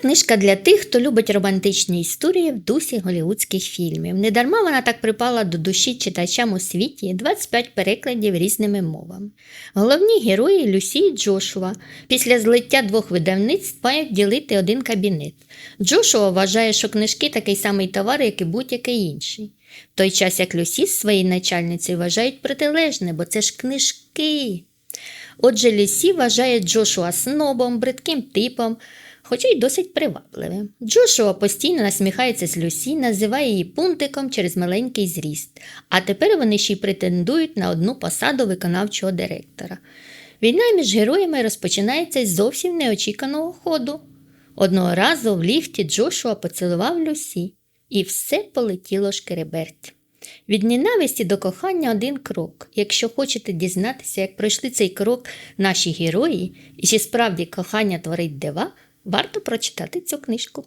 книжка для тих, хто любить романтичні історії в дусі голівудських фільмів. Недарма вона так припала до душі читачам у світі 25 перекладів різними мовами. Головні герої Люсі і Джошуа після злиття двох видавництв мають ділити один кабінет. Джошуа вважає, що книжки такий самий товар, як і будь-який інший. В той час як Люсі з своєю начальницею вважають протилежне, бо це ж книжки. Отже, Лісі вважає Джошуа снобом, бридким типом, хоча й досить привабливим. Джошуа постійно насміхається з Люсі, називає її пунтиком через маленький зріст, а тепер вони ще й претендують на одну посаду виконавчого директора. Війна між героями розпочинається із зовсім неочіканого ходу. Одного разу в ліфті Джошуа поцілував Люсі, і все полетіло шкереберть. Від ненависті до кохання один крок. Якщо хочете дізнатися, як пройшли цей крок наші герої, і чи справді кохання творить дива, варто прочитати цю книжку.